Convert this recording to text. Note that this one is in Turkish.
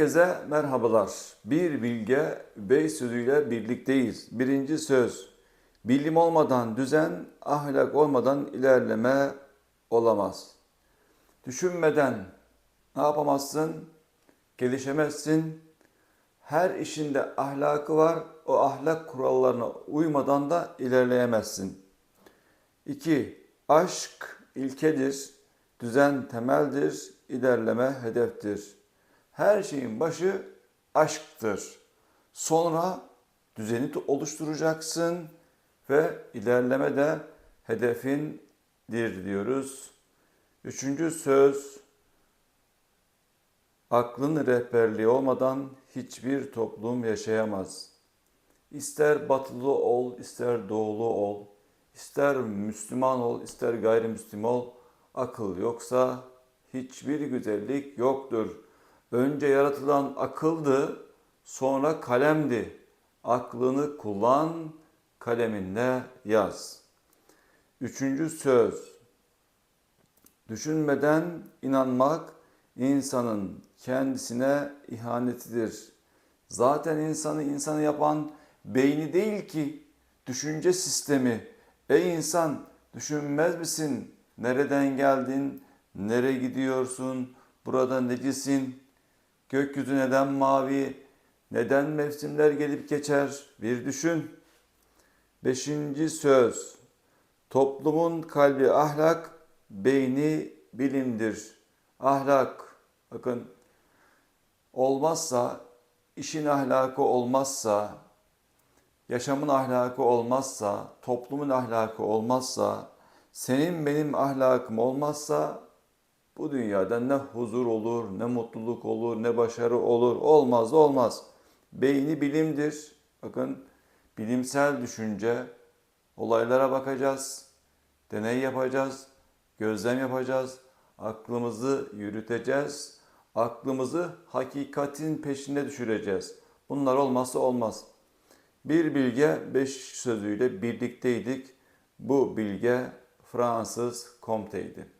Herkese merhabalar. Bir bilge bey sözüyle birlikteyiz. Birinci söz. Bilim olmadan düzen, ahlak olmadan ilerleme olamaz. Düşünmeden ne yapamazsın? Gelişemezsin. Her işinde ahlakı var. O ahlak kurallarına uymadan da ilerleyemezsin. 2. Aşk ilkedir, düzen temeldir, ilerleme hedeftir. Her şeyin başı aşktır. Sonra düzeni oluşturacaksın ve ilerleme de hedefindir diyoruz. Üçüncü söz, aklın rehberliği olmadan hiçbir toplum yaşayamaz. İster batılı ol, ister doğulu ol, ister Müslüman ol, ister gayrimüslim ol, akıl yoksa hiçbir güzellik yoktur. Önce yaratılan akıldı, sonra kalemdi. Aklını kullan, kaleminle yaz. Üçüncü söz. Düşünmeden inanmak insanın kendisine ihanetidir. Zaten insanı insanı yapan beyni değil ki düşünce sistemi. Ey insan düşünmez misin? Nereden geldin? Nereye gidiyorsun? Burada necisin? Gökyüzü neden mavi? Neden mevsimler gelip geçer? Bir düşün. Beşinci söz. Toplumun kalbi ahlak, beyni bilimdir. Ahlak, bakın olmazsa, işin ahlakı olmazsa, yaşamın ahlakı olmazsa, toplumun ahlakı olmazsa, senin benim ahlakım olmazsa bu dünyada ne huzur olur, ne mutluluk olur, ne başarı olur. Olmaz, olmaz. Beyni bilimdir. Bakın bilimsel düşünce, olaylara bakacağız, deney yapacağız, gözlem yapacağız, aklımızı yürüteceğiz, aklımızı hakikatin peşine düşüreceğiz. Bunlar olmazsa olmaz. Bir bilge beş sözüyle birlikteydik. Bu bilge Fransız Comte'ydi.